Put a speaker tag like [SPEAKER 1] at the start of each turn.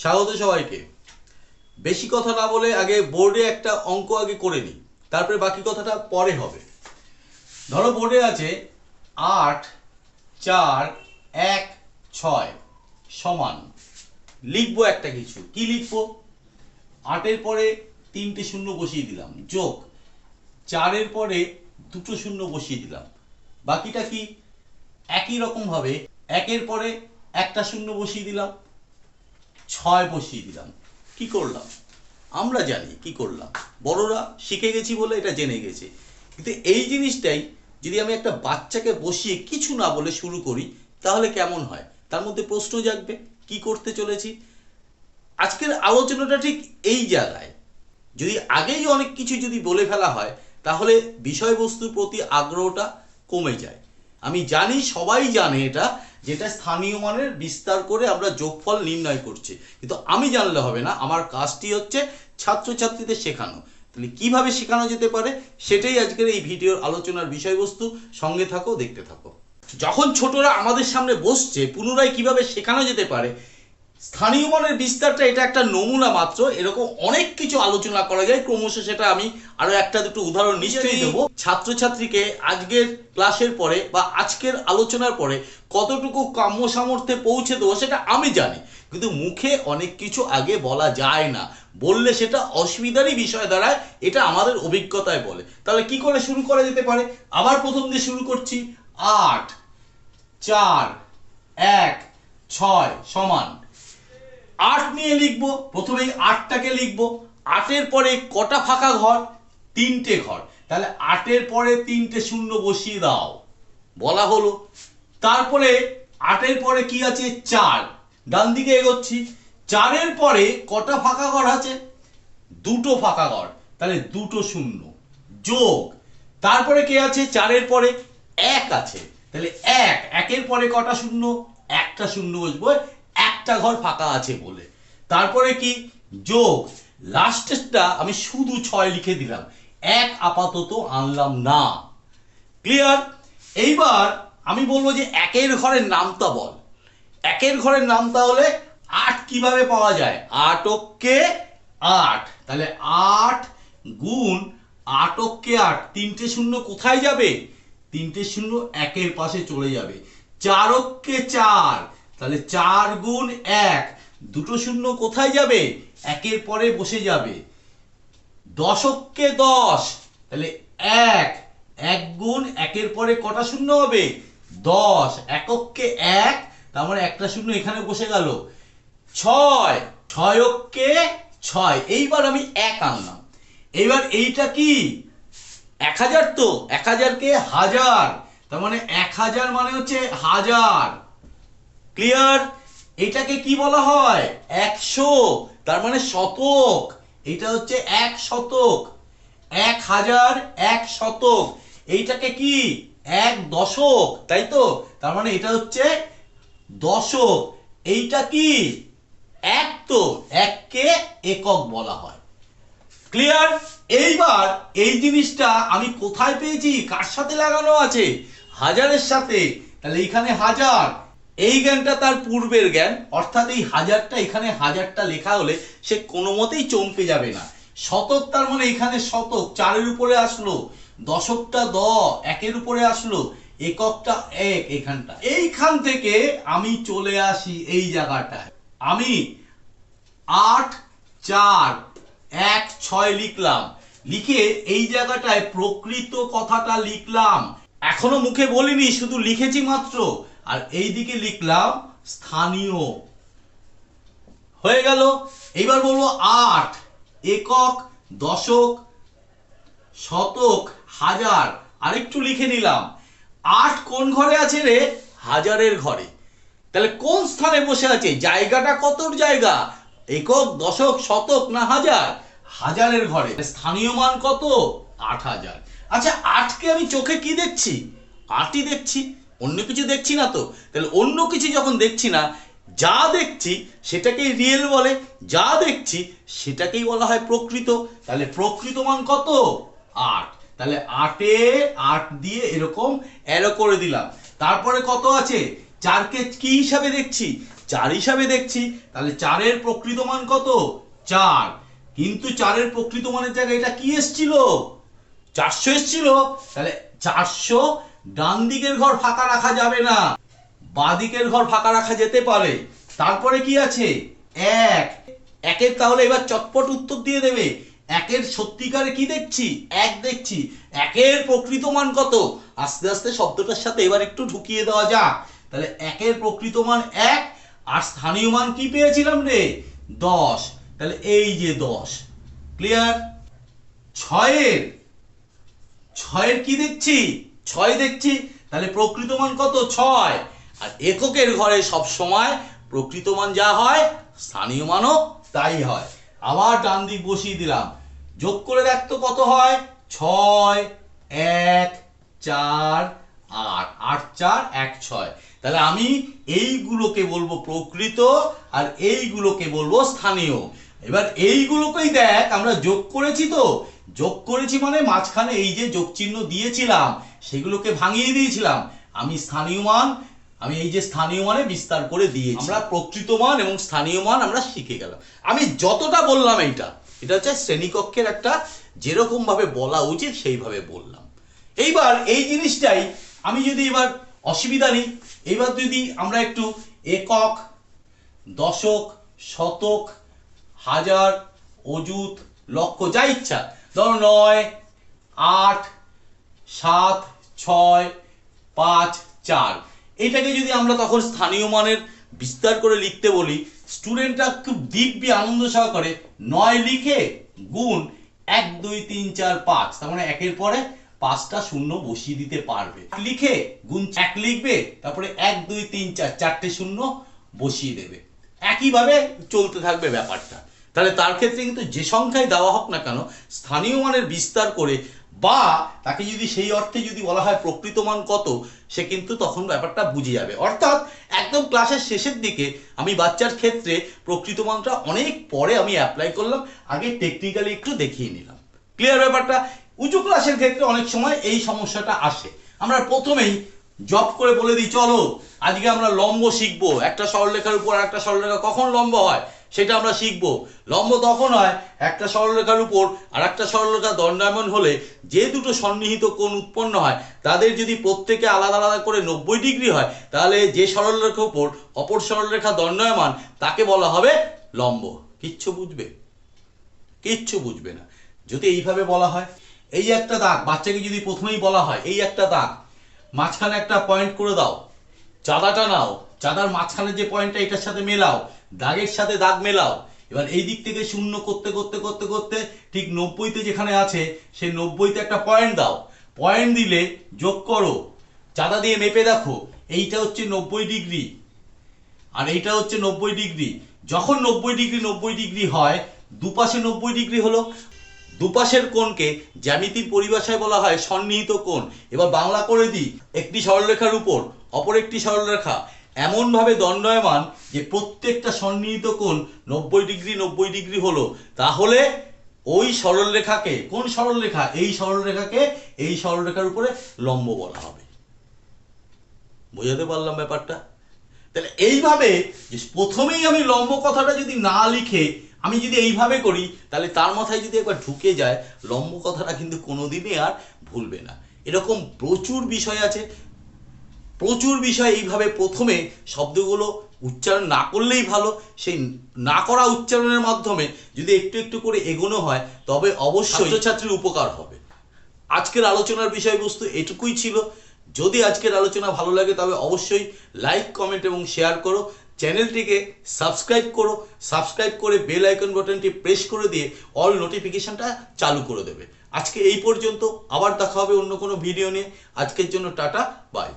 [SPEAKER 1] স্বাগত সবাইকে। বেশি কথা না বলে আগে বোর্ডে একটা অঙ্ক আগে করে নিই, তারপরে বাকি কথাটা পরে হবে। ধরো বোর্ডে আছে আট, চার, এক, ছয় সমান। লিখব একটা কিছু। কি লিখব? আটের পরে তিনটে শূন্য বসিয়ে দিলাম। যোগ। চারের পরে দুটো শূন্য বসিয়ে দিলাম। বাকিটা কি? একই রকম ভাবে একের পরে একটা শূন্য বসিয়ে দিলাম। ছয় বসিয়ে দিলাম। কি করলাম? আমরা জানি কি করলাম। বড়রা শিখে গেছি বলে এটা জেনে গেছে। কিন্তু এই জিনিসটাই যদি আমি একটা বাচ্চাকে বসিয়ে কিছু না বলে শুরু করি, তাহলে কেমন হয়? তার মধ্যে প্রশ্ন জাগবে, কি করতে চলেছি? আজকের আলোচনাটা ঠিক এই জায়গায়। যদি আগেই অনেক কিছু যদি বলে ফেলা হয়, তাহলে বিষয়বস্তুর প্রতি আগ্রহটা কমে যায়। আমি জানি, সবাই জানে এটা যেটা স্থানীয় মানের বিস্তার করে আমরা যোগফল নির্ণয় করছি। কিন্তু আমি জানলে হবে না, আমার কাজটি হচ্ছে ছাত্রছাত্রীদের শেখানো। তাহলে কীভাবে শেখানো যেতে পারে সেটাই আজকের এই ভিডিওর আলোচনার বিষয়বস্তু। সঙ্গে থাকো, দেখতে থাকো। যখন ছোটরা আমাদের সামনে বসছে, পুনরায় কীভাবে শেখানো যেতে পারে স্থানীয় মানের বিস্তারটা এটা একটা নমুনা মাত্র। এরকম অনেক কিছু আলোচনা করা যায়। ক্রমশ সেটা আমি আরও একটা দুটো উদাহরণ নিশ্চয়ই দেবো। ছাত্রছাত্রীকে আজকের ক্লাসের পরে বা আজকের আলোচনার পরে কতটুকু কাম্য সামর্থ্যে পৌঁছে দেবো সেটা আমি জানি। কিন্তু মুখে অনেক কিছু আগে বলা যায় না। বললে সেটা অসুবিধারই বিষয় দাঁড়ায় এটা আমাদের অভিজ্ঞতায় বলে। তাহলে কি করে শুরু করা যেতে পারে? আবার প্রথম দিয়ে শুরু করছি। আট চার এক ছয় সমান আট নিয়ে লিখব, প্রথমেই আটটাকে লিখব। আটের পরে কটা ফাঁকা ঘর? তিনটে ঘর। তাহলে আটের পরে তিনটে শূন্য বসিয়ে দাও। বলা হলো। তারপরে আটের পরে কি আছে? চার। ডান দিকে এগোচ্ছি। চারের পরে কটা ফাঁকা ঘর আছে? দুটো ফাঁকা ঘর। তাহলে দুটো শূন্য। যোগ। তারপরে কে আছে? চারের পরে এক আছে। তাহলে এক। একের পরে কটা শূন্য? একটা শূন্য বসবো। একটা ঘর ফাঁকা আছে বলে। তারপরে কি? যোগ লাস্টেরটা আমি শুধু ছয় লিখে দিলাম। এক আপাতত আনলাম না। ক্লিয়ার এইবার আমি বলব যে একের ঘরের নামটা বল। একের ঘরের নাম তাহলে আট কীভাবে পাওয়া যায়? আটককে আট। তাহলে আট গুণ আটককে আট। তিনটে শূন্য কোথায় যাবে? তিনটে শূন্য একের পাশে চলে যাবে। চারককে চার। তাহলে চার গুণ এক, দুটো শূন্য কোথায় যাবে? একের পরে বসে যাবে। দশককে দশ, তাহলে এক এক গুণ একের পরে কটা শূন্য হবে? দশ, একককে এক, তার মানে একটা শূন্য এখানে বসে গেল। ছয়, ছয়ককে ছয়, এইবার আমি এক আনলাম। এইবার এইটা কি? এক হাজার তো, এক হাজারকে হাজার, তার মানে এক হাজার মানে হচ্ছে হাজার। ক্লিয়ার এটাকে কি বলা হয়? একশো। তার মানে শতক। এটা হচ্ছে এক শতক। এক হাজার এক শতক। এইটাকে কি? এক দশক। তাই তো? তার মানে এটা হচ্ছে দশক। এইটা কি? এক তো। এককে একক বলা হয়। ক্লিয়ার এইবার এই জিনিসটা আমি কোথায় পেয়েছি? কার সাথে লাগানো আছে? হাজারের সাথে। তাহলে এখানে হাজার। এই জ্ঞানটা তার পূর্বের জ্ঞান, অর্থাৎ এই হাজারটা এখানে হাজারটা লেখা হলে সে কোনো মতেই চমকে যাবে না। শতক তার মানে এখানে শতক, চারের উপরে আসলো, দশকটা দ, একের উপরে আসলো, এককটা এক, এখানটা। এইখান থেকে আমি চলে আসি এই জায়গাটায়। আমি আট, চার, এক, ছয় লিখলাম। লিখে এই জায়গাটায় প্রকৃত কথাটা লিখলাম। এখনও মুখে বলিনি, শুধু লিখেছি মাত্র। আর এই দিকে লিখলাম স্থানীয়। হয়ে গেল। এইবার বলব আট, একক, দশক, শতক, হাজার। আরেকটু লিখে নিলাম। আট কোন ঘরে আছে রে? হাজারের ঘরে। তাহলে কোন স্থানে বসে আছে? জায়গাটা কত জায়গা? একক, দশক, শতক না হাজার? হাজারের ঘরে। স্থানীয় মান কত? আট হাজার। আচ্ছা আটকে আমি চোখে কি দেখছি? আটই দেখছি। অন্য কিছু দেখছি না তো। তাহলে অন্য কিছু যখন দেখছি না, যা দেখছি সেটাকেই রিয়েল বলে, যা দেখছি সেটাকেই বলা হয় প্রকৃত। তাহলে প্রকৃত মান কত? আট। তাহলে আটে আট দিয়ে এরকম অ্যারো করে দিলাম। তারপরে কত আছে? চারকে কি হিসাবে দেখছি? চার হিসাবে দেখছি। তাহলে চারের প্রকৃত মান কত? চার। কিন্তু চারের প্রকৃত মানের জায়গায় এটা কি এসছিল? চারশো এসছিল। তাহলে চারশো ডান দিকের ঘর ফাঁকা রাখা যাবে না। বাদিকের ঘর ফাঁকা রাখা যেতে পারে। তারপরে কি আছে? এক। একের তাহলে এবার চটপট উত্তর দিয়ে দেবে। একের সত্যিকারে কি দেখছি? এক দেখছি। একের প্রকৃত মান কত? আস্তে আস্তে শব্দটার সাথে এবার একটু ঢুকিয়ে দেওয়া যাক। তাহলে একের প্রকৃত মান এক, আর স্থানীয় মান কি পেয়েছিলাম রে? দশ। তাহলে এই যে দশ। ক্লিয়ার? ছয়ের? ছয়ের কি দেখছি? ছয় দেখছি, তাহলে প্রকৃত মান কত? ছয়। আর এককের ঘরে সব সময় প্রকৃত মান যা হয়, স্থানীয় মানও তাই হয়। আবার ডান দিক বসিয়ে দিলাম। যোগ করে দেখ তো কত হয়? ছয়, এক, চার, আট। আট, চার, এক, ছয়। তাহলে আমি এইগুলোকে বলব প্রকৃত আর এইগুলোকে বলব স্থানীয়। এবার এইগুলোকেই দেখ, আমরা যোগ করেছি তো। যোগ করেছি মানে মাঝখানে এই যে যোগ চিহ্ন দিয়েছিলাম, সেগুলোকে ভাঙিয়ে দিয়েছিলাম। আমি স্থানীয় মান, আমি এই যে স্থানীয় মানে বিস্তার করে দিয়েছি। আমরা প্রকৃত মান এবং স্থানীয় মান আমরা শিখে গেলাম। আমি যতটা বললাম এইটা, এটা হচ্ছে শ্রেণীকক্ষের একটা যেরকম ভাবে বলা উচিত সেইভাবে বললাম। এইবার এই জিনিসটাই আমি যদি এবার অসুবিধা নেই এবার যদি আমরা একটু একক, দশক, শতক, হাজার, অযুত, লক্ষ, যা ইচ্ছা ধরো নয়, আট, সাত, ছয়, পাঁচ, চার। এটাকে যদি আমরা তখন স্থানীয় মানের বিস্তার করে লিখতে বলি, স্টুডেন্টরা খুব দিব্যি আনন্দ সহকারে নয় লিখে গুণ এক, দুই, তিন, চার, পাঁচ, তার মানে একের পরে পাঁচটা শূন্য বসিয়ে দিতে পারবে। লিখে গুণ এক লিখবে, তারপরে এক, দুই, তিন, চার, চারটে শূন্য বসিয়ে দেবে। একইভাবে চলতে থাকবে ব্যাপারটা। তাহলে তার ক্ষেত্রে কিন্তু যে সংখ্যায় দেওয়া হোক না কেন, স্থানীয় মানের বিস্তার করে বা তাকে যদি সেই অর্থে যদি বলা হয় প্রকৃত মান কত, সে কিন্তু তখন ব্যাপারটা বুঝে যাবে। অর্থাৎ একদম ক্লাসের শেষের দিকে আমি বাচ্চার ক্ষেত্রে প্রকৃত মানটা অনেক পরে আমি অ্যাপ্লাই করলাম, আগে টেকনিক্যালি একটু দেখিয়ে নিলাম। ক্লিয়ার ব্যাপারটা? উঁচু ক্লাসের ক্ষেত্রে অনেক সময় এই সমস্যাটা আসে। আমরা প্রথমেই জব করে বলে দিই, চলো, আজকে আমরা লম্ব শিখব। একটা সরলরেখার উপর একটা সরলরেখা কখন লম্ব হয়? সেটা আমরা শিখব। লম্ব তখন হয় একটা সরলরেখার উপর আর একটা সরলরেখা দণ্ডায়মন হলে যে দুটো সন্নিহিত কোণ উৎপন্ন হয়, তাদের যদি প্রত্যেকে আলাদা আলাদা করে নব্বই ডিগ্রি হয়, তাহলে যে সরলরেখার উপর অপর সরলরেখা দণ্ডায়মান, তাকে বলা হবে লম্ব। কিচ্ছু বুঝবে? কিচ্ছু বুঝবে না। যদি এইভাবে বলা হয়, এই একটা দাগ, বাচ্চাকে যদি প্রথমেই বলা হয়, এই একটা দাগ, মাঝখানে একটা পয়েন্ট করে দাও। চাঁদাটা নাও, চাঁদার মাঝখানে যে পয়েন্টটা এটার সাথে মেলাও, দাগের সাথে দাগ মেলাও। এবার এই দিক থেকে শূন্য করতে করতে করতে করতে ঠিক নব্বইতে যেখানে আছে, সেই নব্বইতে একটা পয়েন্ট দাও। পয়েন্ট দিলে যোগ করো। চাঁদা দিয়ে মেপে দেখো, এইটা হচ্ছে নব্বই ডিগ্রি। আর এইটা হচ্ছে নব্বই ডিগ্রি। যখন নব্বই ডিগ্রি নব্বই ডিগ্রি হয়, দুপাশে নব্বই ডিগ্রি হলো। দুপাশের কোণকে জ্যামিতির পরিভাষায় বলা হয় সন্নিহিত কোণ। এবার বাংলা করে দিই, একটি সরলরেখার উপর। অপর একটি সরলরেখা এমনভাবে দণ্ডায়মান যে প্রত্যেকটা সন্নিহিত কোণ নব্বই ডিগ্রি নব্বই ডিগ্রি হলো। তাহলে ওই সরলরেখাকে কোন সরলরেখা এই সরলরেখাকে এই সরলরেখার উপরে লম্ব বলা হবে। বোঝাতে পারলাম ব্যাপারটা? তাহলে এইভাবে যে প্রথমেই আমি লম্ব কথাটা যদি না লিখে আমি যদি এইভাবে করি, তাহলে তার মাথায় যদি একবার ঢুকে যায়, লম্ব কথাটা কিন্তু কোনোদিনই আর ভুলবে না। এরকম প্রচুর বিষয় আছে প্রচুর বিষয় এইভাবে প্রথমে শব্দগুলো উচ্চারণ না করলেই ভালো। সেই না করা উচ্চারণের মাধ্যমে যদি একটু একটু করে এগোনো হয় তবে অবশ্যই ছাত্রীর উপকার হবে। আজকের আলোচনার বিষয়বস্তু এটুকুই ছিল। যদি আজকের আলোচনা ভালো লাগে তবে অবশ্যই লাইক কমেন্ট এবং শেয়ার করো। চ্যানেলটিকে সাবস্ক্রাইব করো। সাবস্ক্রাইব করে বেল আইকন বাটনটি প্রেস করে দিয়ে অল নোটিফিকেশনটা চালু করে দেবে। আজকে এই পর্যন্ত। আবার দেখা হবে অন্য কোনো ভিডিও নিয়ে। আজকের জন্য টাটা বাই।